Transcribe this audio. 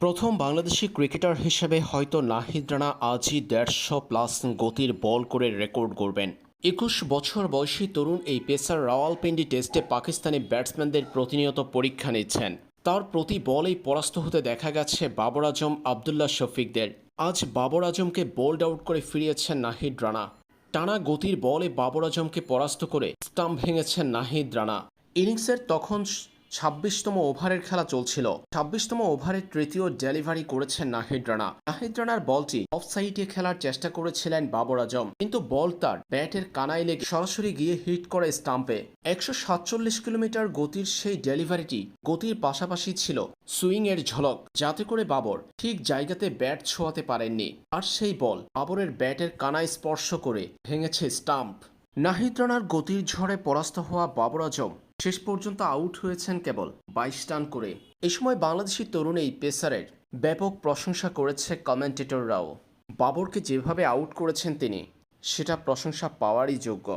প্রথম বাংলাদেশি ক্রিকেটার হিসেবে হয়তো নাহিদ রানা আজই দেড়শো প্লাস গতির বল করে রেকর্ড করবেন একুশ বছর বয়সী তরুণ এই পেসার রাওয়ালপিন্ডি টেস্টে পাকিস্তানি ব্যাটসম্যানদের প্রতিনিয়ত পরীক্ষা নিচ্ছেন। তার প্রতি বলেই পরাস্ত হতে দেখা গেছে বাবর আজম, আবদুল্লাহ শফিকদের। আজ বাবর আজমকে বোল্ড আউট করে ফিরিয়েছেন নাহিদ রানা। টানা গতির বলে বাবর আজমকে পরাস্ত করে স্টাম্প ভেঙেছেন নাহিদ রানা। ইনিংসের তখন ছাব্বিশতম ওভারের খেলা চলছিল। ছাব্বিশতম ওভারের তৃতীয় ডেলিভারি করেছেন নাহিদ রানা। নাহিদ রানার বলটি অফ সাইডে খেলার চেষ্টা করেছিলেন বাবর আজম, কিন্তু বল তার ব্যাটের কানায় লেগে সরাসরি গিয়ে হিট করে স্টাম্পে। একশো সাতচল্লিশ কিলোমিটার গতির সেই ডেলিভারিটি গতির পাশাপাশি ছিল সুইং এর ঝলক, যাতে করে বাবর ঠিক জায়গাতে ব্যাট ছোঁয়াতে পারেননি। আর সেই বল বাবরের ব্যাটের কানায় স্পর্শ করে ভেঙেছে স্টাম্প। নাহিদ রানার গতির ঝড়ে পরাস্ত হওয়া বাবর আজম শেষ পর্যন্ত আউট হয়েছেন কেবল বাইশ রান করে। এ সময় বাংলাদেশি তরুণ এই পেসারের ব্যাপক প্রশংসা করেছে কমেন্টেটররাও। বাবরকে যেভাবে আউট করেছেন তিনি, সেটা প্রশংসা পাওয়ারই যোগ্য।